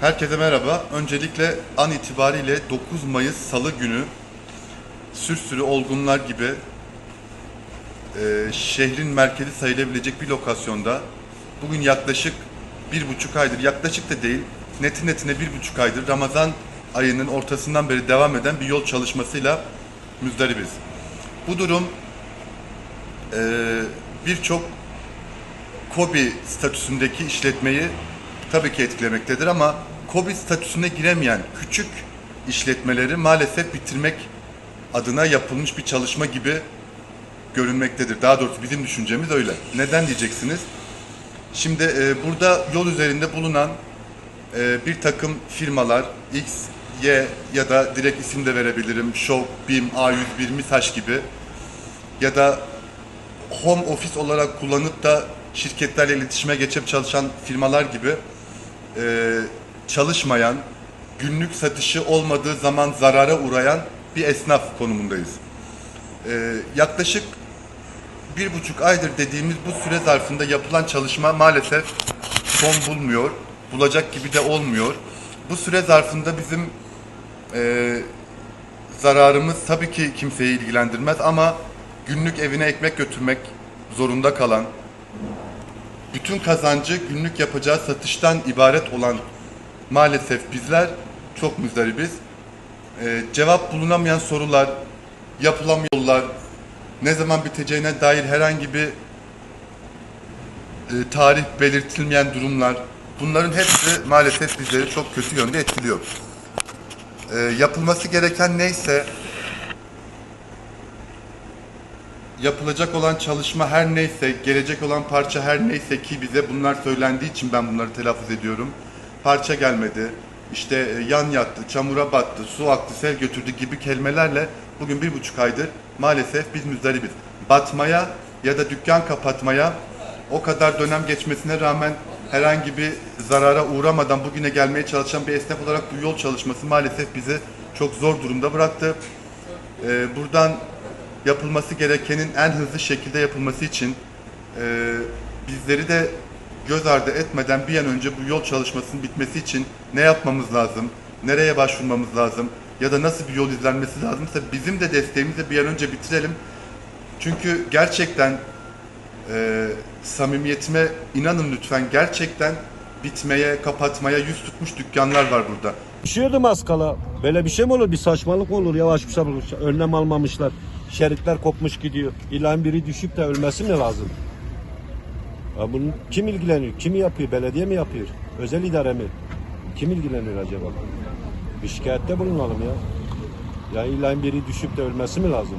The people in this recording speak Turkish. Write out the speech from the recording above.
Herkese merhaba. Öncelikle an itibariyle 9 Mayıs Salı günü sürsürü olgunlar gibi e, şehrin merkezi sayılabilecek bir lokasyonda bugün yaklaşık bir buçuk aydır, yaklaşık da değil, neti netine bir buçuk aydır Ramazan ayının ortasından beri devam eden bir yol çalışmasıyla müzdaribiz. Bu durum e, birçok KOBİ statüsündeki işletmeyi tabii ki etkilemektedir ama KOBİ statüsüne giremeyen küçük işletmeleri maalesef bitirmek adına yapılmış bir çalışma gibi görünmektedir. Daha doğrusu bizim düşüncemiz öyle. Neden diyeceksiniz? Şimdi e, burada yol üzerinde bulunan e, bir takım firmalar X, Y ya da direkt isim de verebilirim. Show, BİM, A101, MİSAŞ gibi ya da home office olarak kullanıp da şirketlerle iletişime geçip çalışan firmalar gibi e, çalışmayan, günlük satışı olmadığı zaman zarara uğrayan bir esnaf konumundayız. E, yaklaşık bir buçuk aydır dediğimiz bu süre zarfında yapılan çalışma maalesef son bulmuyor. Bulacak gibi de olmuyor. Bu süre zarfında bizim e, zararımız tabii ki kimseyi ilgilendirmez ama günlük evine ekmek götürmek zorunda kalan, bütün kazancı günlük yapacağı satıştan ibaret olan maalesef bizler çok müzdaribiz. Ee, cevap bulunamayan sorular, yapılan yollar, ne zaman biteceğine dair herhangi bir e, tarih belirtilmeyen durumlar, bunların hepsi maalesef bizleri çok kötü yönde etkiliyor. Ee, yapılması gereken neyse yapılacak olan çalışma her neyse, gelecek olan parça her neyse ki bize bunlar söylendiği için ben bunları telaffuz ediyorum. Parça gelmedi, işte e, yan yattı, çamura battı, su aktı, sel götürdü gibi kelimelerle bugün bir buçuk aydır maalesef biz müzdaribiz. Batmaya ya da dükkan kapatmaya o kadar dönem geçmesine rağmen herhangi bir zarara uğramadan bugüne gelmeye çalışan bir esnaf olarak bu yol çalışması maalesef bizi çok zor durumda bıraktı. Ee, buradan yapılması gerekenin en hızlı şekilde yapılması için e, bizleri de göz ardı etmeden bir an önce bu yol çalışmasının bitmesi için ne yapmamız lazım, nereye başvurmamız lazım ya da nasıl bir yol izlenmesi lazımsa bizim de desteğimizi bir an önce bitirelim. Çünkü gerçekten e, samimiyetime inanın lütfen gerçekten bitmeye, kapatmaya yüz tutmuş dükkanlar var burada. Düşüyordum az kala. Böyle bir şey mi olur? Bir saçmalık olur. Yavaş bir şey olur. Önlem almamışlar. Şeritler kopmuş gidiyor. İlan biri düşüp de ölmesi mi lazım? Ya bunun kim ilgileniyor? Kim yapıyor? Belediye mi yapıyor? Özel idare mi? Kim ilgileniyor acaba? Bir şikayette bulunalım ya. Ya ilan biri düşüp de ölmesi mi lazım?